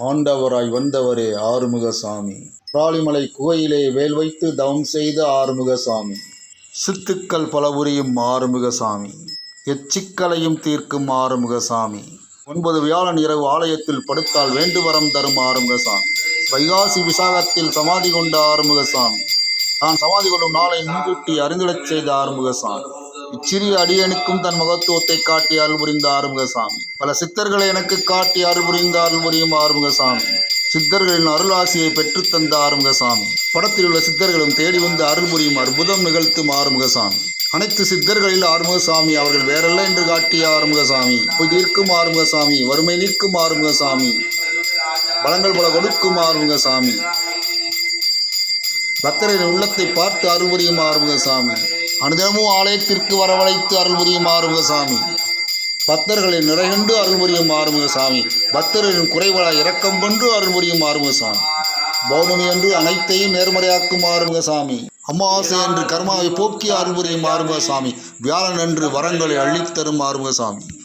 ஆண்டவராய் வந்தவரே ஆறுமுகசாமி. ராளிமலை குகையிலே வேல் வைத்து தவம் செய்த ஆறுமுகசாமி. சித்துக்கள் பல புரியும் ஆறுமுகசாமி. எச்சிக்கலையும் தீர்க்கும் ஆறுமுகசாமி. ஒன்பது வியாழன் இரவு ஆலயத்தில் படுத்தால் வேண்டுவரம் தரும் ஆறுமுகசாமி. வைகாசி விசாகத்தில் சமாதி கொண்ட ஆறுமுகசாமி. நான் சமாதி கொள்ளும் நாளை முன்கூட்டி அறிந்திடச் செய்த ஆறுமுகசாமி. இச்சிறிய அடியனுக்கும் தன் மகத்துவத்தை காட்டி அருள் புரிந்த ஆறுமுகசாமி. பல சித்தர்களை எனக்கு காட்டி அருள் புரிந்த அருள் புரியும் ஆறுமுகசாமி. சித்தர்களின் அருளாசியை பெற்றுத் தந்த ஆறுமுகசாமி. படத்தில் உள்ள சித்தர்களும் தேடி வந்து அருள் புரியும் அற்புதம் நிகழ்த்தும் ஆறுமுகசாமி. அனைத்து சித்தர்களில் ஆறுமுகசாமி அவர்கள் வேறல்ல என்று காட்டிய ஆறுமுகசாமி. பொய் தீர்க்கும் ஆறுமுகசாமி வறுமை நீக்கும் ஆறுமுகசாமி பலங்கள் பல கொடுக்கும் ஆறுமுகசாமி. பக்தரின் உள்ளத்தை பார்த்து அருள்புரியும் ஆறுமுகசாமி. அனுதினமும் ஆலயத்திற்கு வரவழைத்து அருள் புரியும் ஆறுமுகசாமி. பக்தர்களை நிறைகண்டு அருள் புரியும் ஆறுமுகசாமி. பக்தர்களின் குறைவள இரக்கம் கொண்டு அருள் புரியும் ஆறுமுகசாமி. பௌர்ணமி என்று அனைத்தையும் நேர்மறையாக்கும் ஆறுமுகசாமி. அமாவாசை என்று கர்மாவை போக்கி அருள் புரியும் ஆறுமுகசாமி. வியாழன் என்று வரங்களை அள்ளித்தரும் ஆறுமுகசாமி.